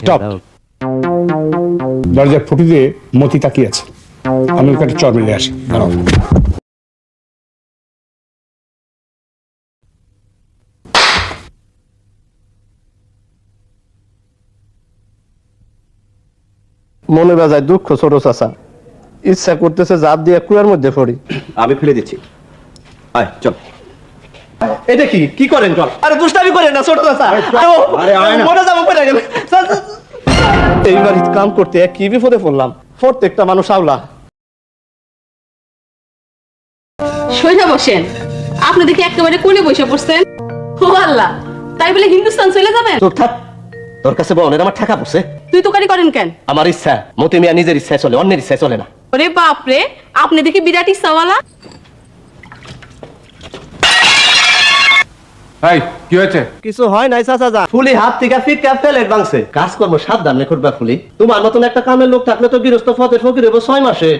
Stop দরজার ফুটি দিয়ে মতি তাকিয়ে আছে। আমি ওকে একটা চর মেলে আসি। দাঁড়াও। মনে বাজায় দুঃখ ছোট চাচা। ইচ্ছা করতেছে জাপ দিয়ে কুয়ার মধ্যে পড়ি। আমি ফেলে দিচ্ছি। আয় চল। এটা কি কি করেন চল। আরে দুষ্টামি করেন না ছোট চাচা। আরে, আয় না। মনে যাব পড়ে গেলে এই বাড়িতে কাম করতে কি বিপদে পড়লাম? প্রত্যেকটা মানুষ আওলা। সইরা বসেন। আপনি দেখি একেবারে কোলে বসে পড়ছেন। ও আল্লাহ তাই বলে হিন্দুস্তান চলে যাবেন? তোর থাক তোর কাছে বনের আমার ঠাকা বসে তুই তো কারি করেন কেন? আমার ইচ্ছা মতি মিয়া নিজের ইচ্ছায় চলে অন্যের ইচ্ছায় চলে না। ওরে বাপ রে আপনি দেখি বিরাট ইচ্ছাওয়ালা। এই কি হয়েছে? কিছু হয় নাই চাচা যা। ফুলি হাত থেকে ফিকা প্লেট ভাঙছে কাজকর্ম সাবধানে করবা ফুলি। তোমার মতন একটা কামের লোক থাকলে তো গৃহস্থ ফতের ফকির হব ছয় মাসে।